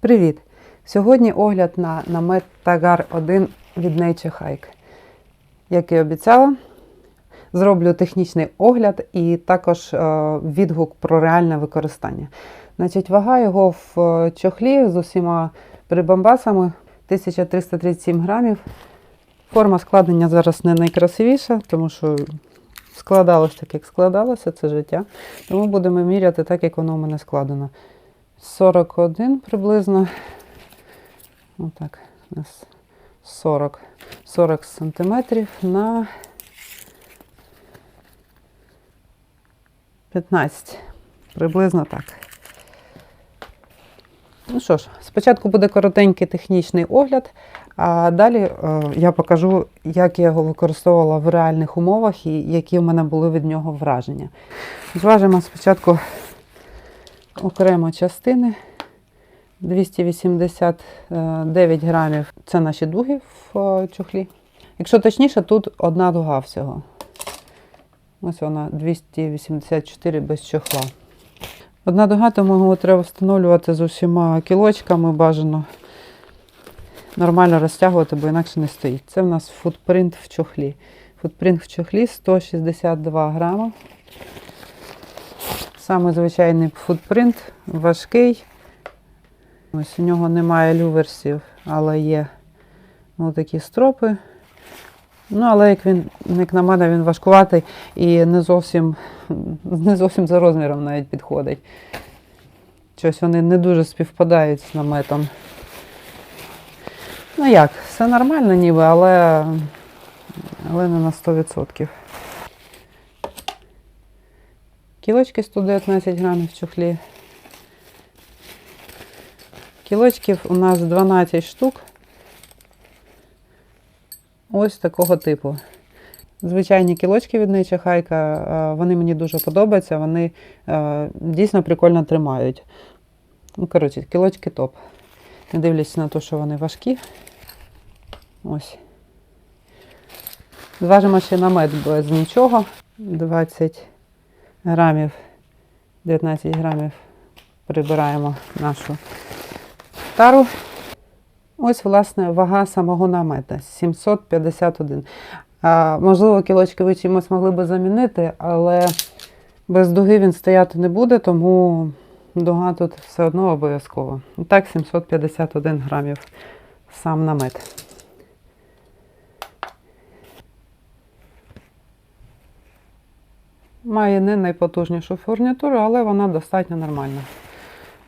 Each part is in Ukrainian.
Привіт! Сьогодні огляд на намет Тагар 1 від Nature Hike. Як і обіцяла, зроблю технічний огляд і також е, відгук про реальне використання. Значить, вага його в е, чохлі з усіма прибамбасами 1337 грамів. Форма складення зараз не найкрасивіша, тому що складалось так, як складалося, це життя. Тому будемо міряти так, як воно у мене складено. 41 приблизно. Отак, у нас 40, 40 сантиметрів на 15. Приблизно так. Ну що ж, спочатку буде коротенький технічний огляд, а далі е, я покажу, як я його використовувала в реальних умовах і які в мене були від нього враження. Зважимо спочатку окремо частини. 289 грамів це наші дуги в е, чохлі. Якщо точніше, тут одна дуга всього. Ось вона 284 без чохла. Одна дуга, тому його треба встановлювати з усіма кілочками бажано. Нормально розтягувати, бо інакше не стоїть. Це в нас футпринт в чохлі. Футпринт в чохлі 162 грама. Саме звичайний футпринт, важкий. Ось у нього немає люверсів, але є ну, такі стропи. Ну, але як він, як на мене, він важкуватий і не зовсім, не зовсім за розміром навіть підходить. Щось вони не дуже співпадають з наметом. Ну як, все нормально ніби, але, але не на 100%. Кілочки 119 грамів в чохлі. Кілочків у нас 12 штук. Ось такого типу. Звичайні кілочки від Hike, е, вони мені дуже подобаються, вони дійсно прикольно тримають. Ну, коротше, кілочки топ. Не дивлячись на те, що вони важкі. Ось. Зважимо ще намет без нічого. 20 грамів, 19 грамів прибираємо нашу тару. Ось, власне, вага самого намета 751. А, можливо, кілочки ви чимось могли би замінити, але без дуги він стояти не буде, тому дуга тут все одно обов'язково. І так, 751 грамів сам намет. Має не найпотужнішу фурнітуру, але вона достатньо нормальна.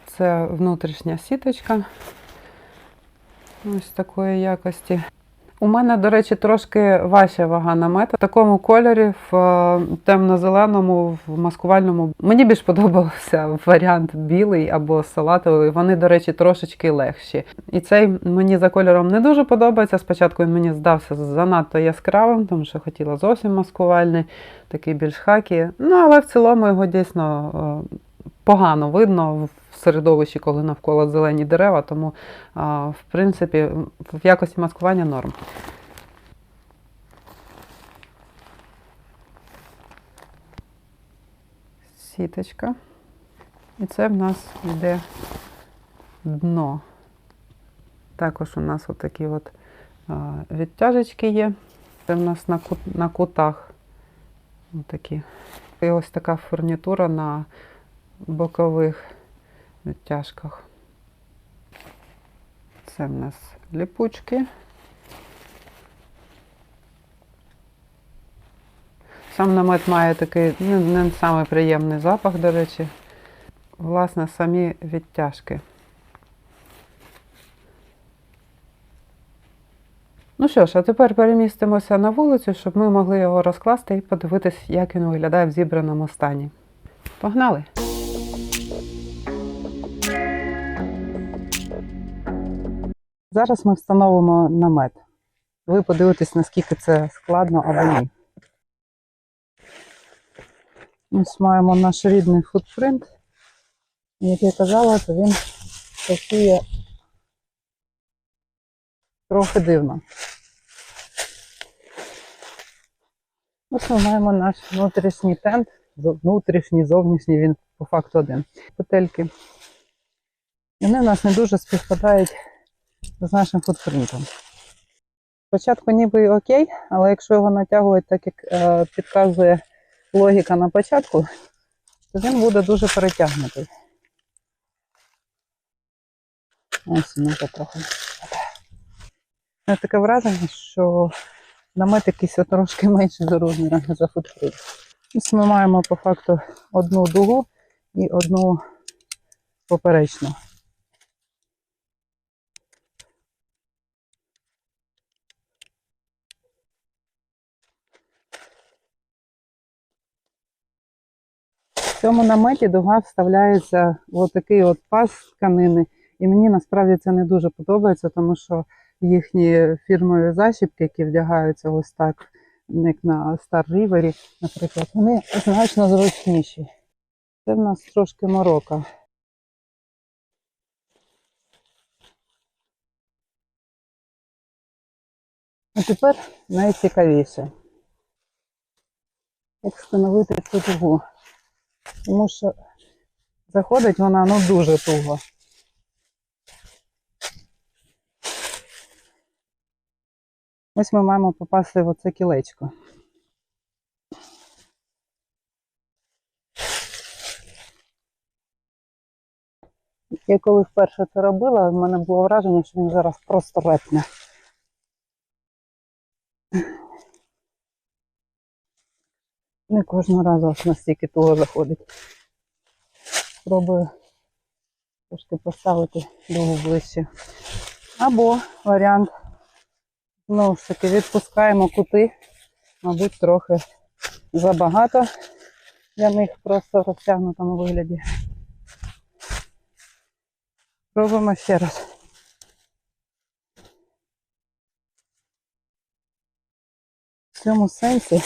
Це внутрішня сіточка. Ось такої якості. У мене, до речі, трошки важча вага намета. В такому кольорі, в е, темно-зеленому, в маскувальному. Мені більш подобався варіант білий або салатовий. Вони, до речі, трошечки легші. І цей мені за кольором не дуже подобається. Спочатку він мені здався занадто яскравим, тому що хотіла зовсім маскувальний, такий більш хакі. Ну, але в цілому його дійсно е, погано видно в середовищі, коли навколо зелені дерева, тому, в принципі, в якості маскування норм. Сіточка. І це в нас йде дно. Також у нас отакі от відтяжечки є. Це в нас на, кут, на кутах. Отакі. І ось така фурнітура на бокових відтяжках. Це в нас ліпучки. Сам намет має такий не, не самий приємний запах, до речі. Власне, самі відтяжки. Ну що ж, а тепер перемістимося на вулицю, щоб ми могли його розкласти і подивитись, як він виглядає в зібраному стані. Погнали! Зараз ми встановимо намет. Ви подивитесь, наскільки це складно або ні. Ось маємо наш рідний футпринт. Як я казала, то він працює трохи дивно. Ось ми маємо наш внутрішній тент. Внутрішній, зовнішній, він по факту один. Петельки вони в нас не дуже співпадають з нашим футпринтом. Спочатку ніби окей, але якщо його натягувати так, як е, підказує логіка на початку, то він буде дуже перетягнутий. Ось ну трохи. Таке враження, що намет якийсь трошки менший за розмірами за футпринт. Ось ми маємо по факту одну дугу і одну поперечну. В цьому наметі дуга вставляється отакий от паз тканини. І мені насправді це не дуже подобається, тому що їхні фірмові защіпки, які вдягаються ось так, як на Star River, наприклад, вони значно зручніші. Це в нас трошки морока. А тепер найцікавіше. Як встановити цю дугу. Тому що заходить вона ну дуже туго. Ось ми маємо попасти в оце кілечко. Я коли вперше це робила, в мене було враження, що він зараз просто репне. Не кожного разу аж настільки туго заходить. Спробую трошки поставити дугу ближче. Або варіант, знову ж таки, відпускаємо кути, мабуть, трохи забагато для них просто в розтягнутому вигляді. Пробуємо ще раз. В цьому сенсі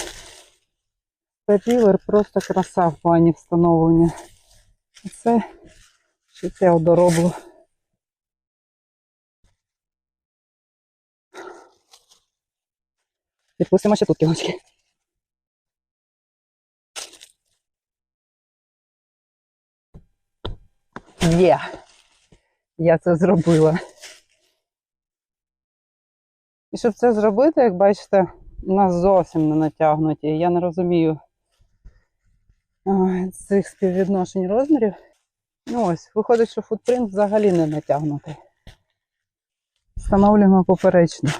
Рівер просто краса в плані встановлення. Це ще це я дороблю. Відпустимо ще тут кілочки. Є. Я це зробила. І щоб це зробити, як бачите, у нас зовсім не натягнуті. Я не розумію цих співвідношень розмірів. Ну ось, виходить, що футпринт взагалі не натягнутий. Встановлюємо поперечно.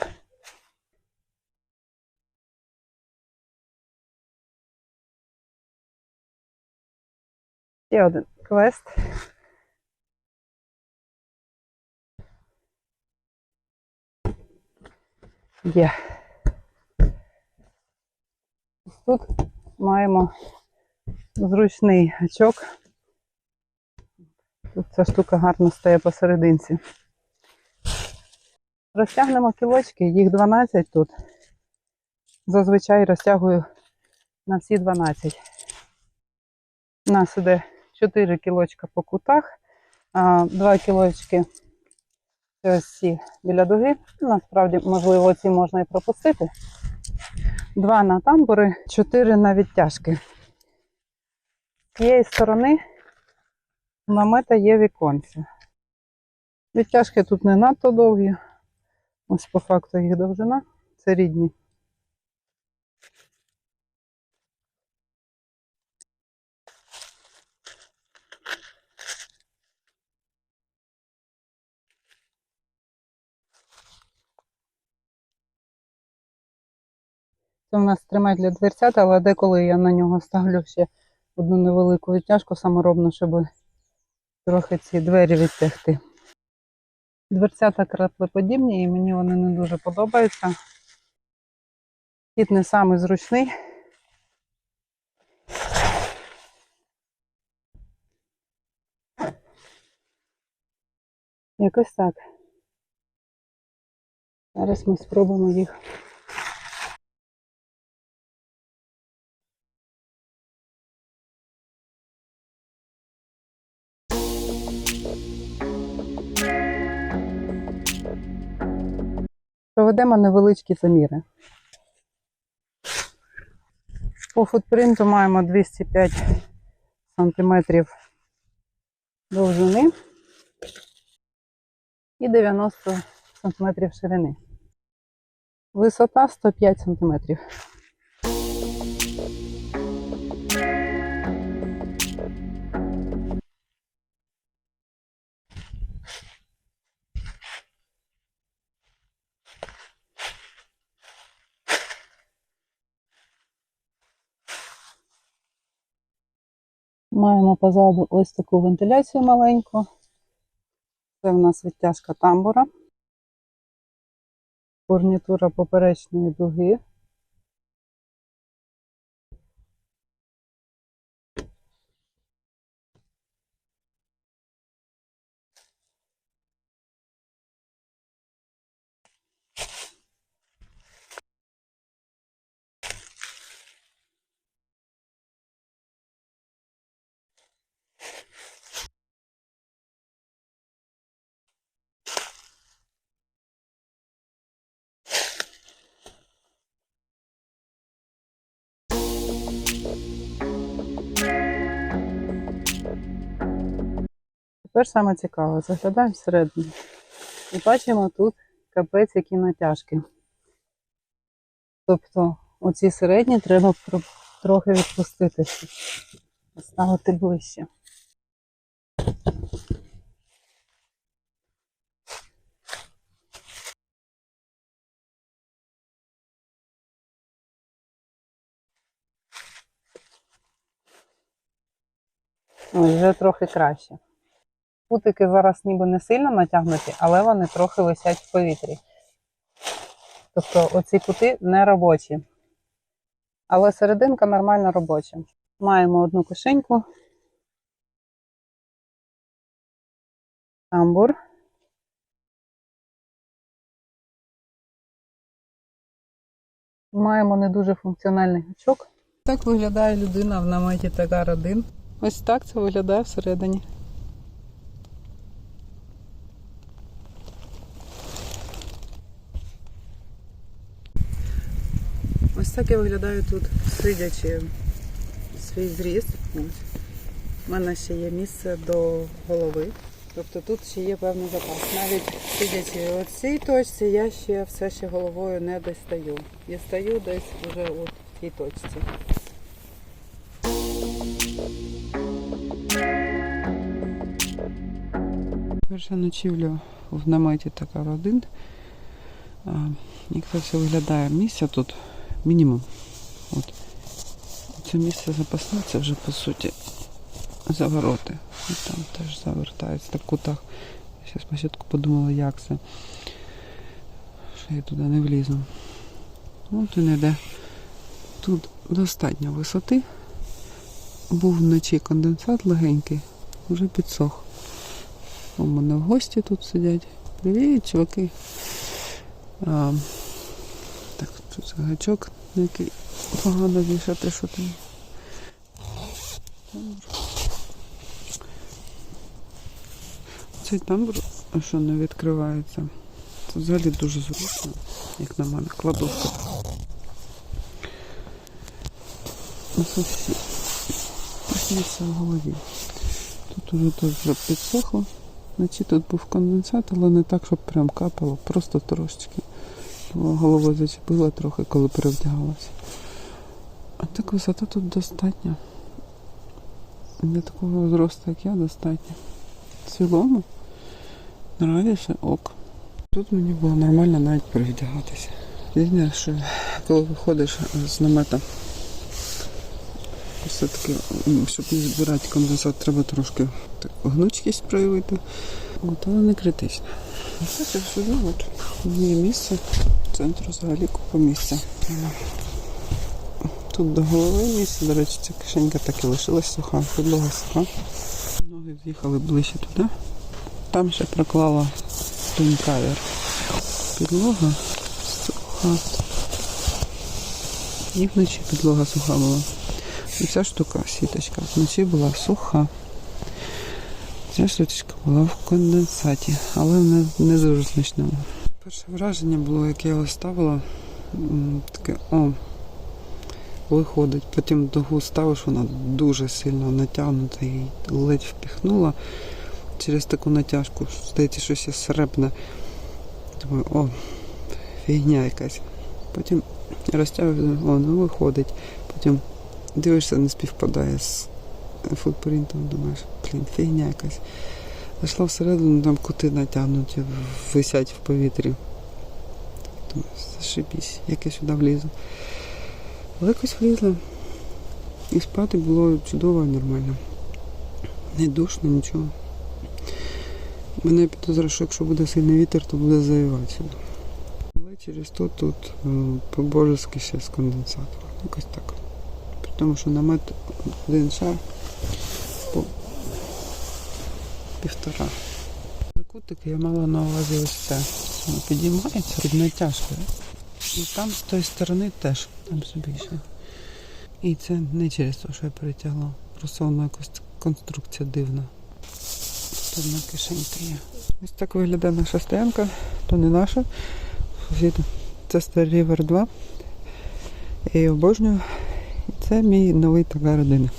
Ще один квест. Є. Тут маємо зручний гачок. Тут ця штука гарно стає посерединці. Розтягнемо кілочки, їх 12 тут. Зазвичай розтягую на всі 12. У нас іде 4 кілочка по кутах, 2 кілочки ось ці біля дуги. Насправді, можливо, ці можна і пропустити. Два на тамбури, чотири на відтяжки. З цієї сторони намета є віконце. Відтяжки тут не надто довгі. Ось по факту їх довжина. Це рідні. Це у нас тримать для дверцят, але деколи я на нього ставлю ще одну невелику відтяжку саморобну, щоб трохи ці двері відтягти. Дверцята краплеподібні і мені вони не дуже подобаються. Кіт не самий зручний. Якось так. Зараз ми спробуємо їх Проведемо невеличкі заміри. По футпринту маємо 205 см довжини. і 90 см ширини. Висота 105 см. Маємо позаду ось таку вентиляцію маленьку. Це в нас відтяжка тамбура. Фурнітура поперечної дуги. Тепер саме цікаве, заглядаємо всередину. І бачимо тут капець, які натяжки. Тобто оці середні треба трохи відпустити, щоб ставити ближче. Ось вже трохи краще. Кутики зараз ніби не сильно натягнуті, але вони трохи висять в повітрі. Тобто оці кути не робочі. Але серединка нормально робоча. Маємо одну кишеньку. Тамбур. Маємо не дуже функціональний гачок. Так виглядає людина в наметі Тагар 1. Ось так це виглядає всередині. Ось так я виглядаю тут, сидячи свій зріст. У мене ще є місце до голови. Тобто тут ще є певний запас. Навіть сидячи у цій точці, я ще все ще головою не достаю. Я стою десь вже от в цій точці. Перша ночівля в наметі така родин. Як це все виглядає? Місця тут мінімум. От. Це місце запасне, це вже по суті завороти. І там теж завертається так в кутах. Я спочатку подумала, як це. Що я туди не влізу. От він іде. Тут достатньо висоти. Був вночі конденсат легенький, вже підсох. У мене в гості тут сидять. Привіт, чуваки. А, тут гачок, на який погано вішати, що там. Цей тамбур, що не відкривається, це взагалі дуже зручно, як на мене, кладовка. Ось всі. В голові. Тут уже вже підсохло. Вночі тут був конденсат, але не так, щоб прям капало, просто трошечки. Головою зачепила трохи, коли перевдягалася. А так висота тут достатня. Для такого зросту, як я, достатньо. В цілому нравиться ок. Тут мені було нормально навіть перевдягатися. Єдине, що коли виходиш з намета, все-таки, щоб не збирати конденсат, треба трошки так, гнучкість проявити. От, але не критично. Це все сюди, от. Є місце, центру взагалі купа місця. Тут до голови місце, до речі, ця кишенька так і лишилась суха, підлога суха. Ноги з'їхали ближче туди. Там ще проклала тункавер. Підлога суха. І вночі підлога суха була. І ця штука, сіточка, вночі була суха. Ця штучка була в конденсаті, але не, не дуже значному. Перше враження було, як я його ставила, таке, о, виходить. Потім дугу ставиш, вона дуже сильно натягнута і ледь впіхнула. через таку натяжку. Здається, щось сребне. Думаю, о, фігня якась. Потім розтягую, о, ну виходить. Потім дивишся, не співпадає з футпринтом, думаєш, блін, фігня якась. Зайшла всередину, там кути натягнуті, висять в повітрі. Думаю, зашибісь, як я сюди влізу. Але якось влізла. І спати було чудово і нормально. Не душно, нічого. Мене підозрює, що якщо буде сильний вітер, то буде завівати сюди. Але через то тут е, по-божески ще з конденсатором. Якось так. При тому, що намет один шар півтора. Закутики я мала на увазі ось це. Воно підіймається під натяжкою. І там з тої сторони теж, там собі ще. І це не через те, що я перетягла. Просто воно якось конструкція дивна. Тут одна кишенька є. Ось так виглядає наша стоянка. То не наша. Це старий Рівер 2. Я її обожнюю. І це мій новий така родина.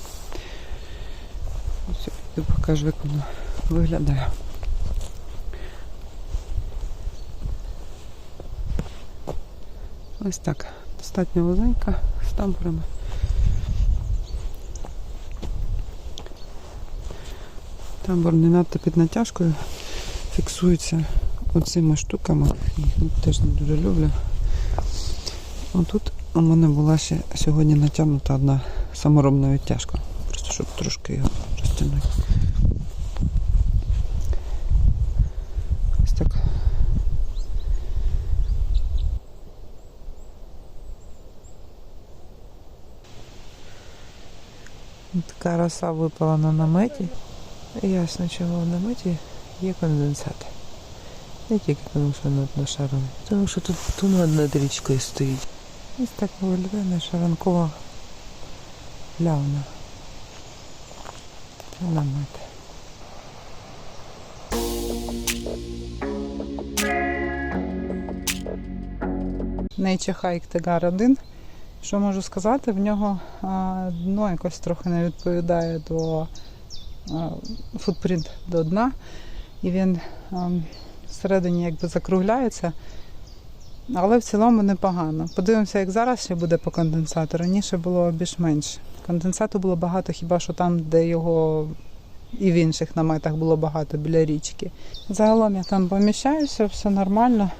Ось я покажу, як воно виглядає. Ось так. Достатньо вузенька з тамбурами. Тамбур не надто під натяжкою фіксується оцими штуками. Їх теж не дуже люблю. Отут у мене була ще сьогодні натягнута одна саморобна відтяжка. Просто щоб трошки його розтягнути. Ось так. Така роса випала на наметі. Ясно, чого в наметі є конденсат. Не тільки тому, що над нашаровий. Тому що тут туман над річкою стоїть. Ось так виглядає наша ранкова ляуна. Це намет. Nature Hike Тегар 1. Що можу сказати? В нього дно якось трохи не відповідає до футпринт до дна. І він всередині якби закругляється. Але в цілому непогано. Подивимося, як зараз ще буде по конденсату. Раніше було більш-менш. Конденсату було багато, хіба що там, де його і в інших наметах було багато біля річки. Загалом я там поміщаюся, все нормально.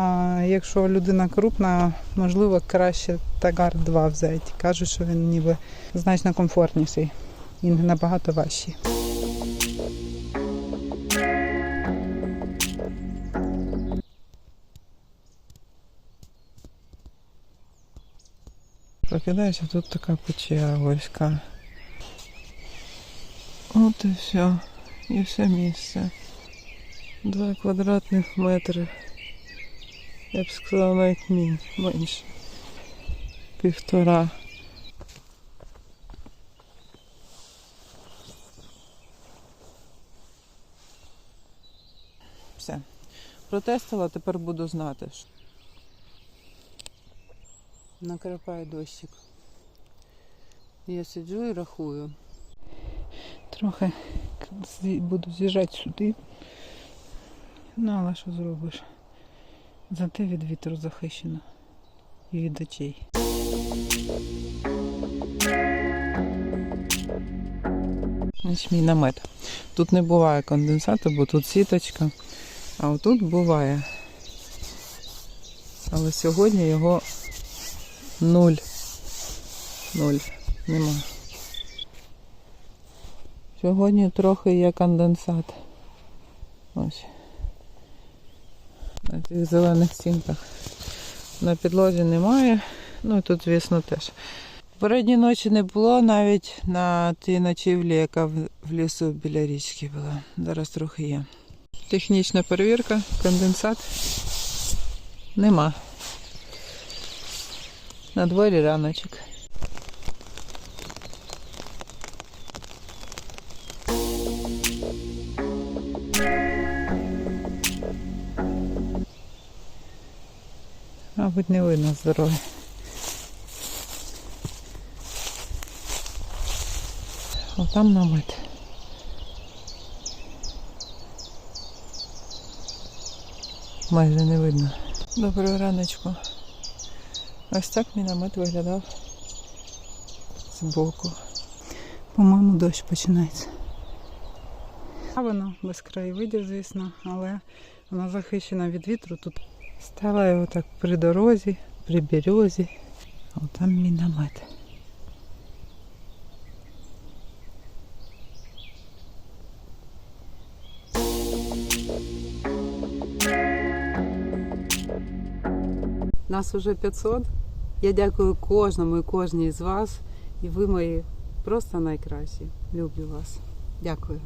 А якщо людина крупна, можливо, краще Тагар 2 взяти. Кажуть, що він ніби значно комфортніший і набагато важчий. Прокидаюся, тут така печера войська. От і все. І все місце. Два квадратних метри. Я б сказала навіть мін, менше. Півтора. Все. Протестила, тепер буду знати. Накрапає дощик. Я сиджу і рахую. Трохи буду з'їжджати сюди. Ну, але що зробиш? Зате від вітру захищено. І від очей. Ось мій намет. Тут не буває конденсату, бо тут сіточка. А отут буває. Але сьогодні його нуль. Нуль. Нема. Сьогодні трохи є конденсат. Ось на цих зелених стінках. На підлозі немає. Ну і тут, звісно, теж. Попередньої ночі не було навіть на тій ночівлі, яка в лісу біля річки була. Зараз трохи є. Технічна перевірка, конденсат. Нема. На дворі раночок. мабуть, не видно з дороги. О, там намет. Майже не видно. Доброго раночку. Ось так мій намет виглядав збоку. По-моєму, дощ починається. А воно без краєвидів, звісно, але вона захищена від вітру тут. стала його так при дорозі, при березі. А от там міномет. Нас уже 500. Я дякую кожному і кожній з вас. І ви мої просто найкращі. Люблю вас. Дякую.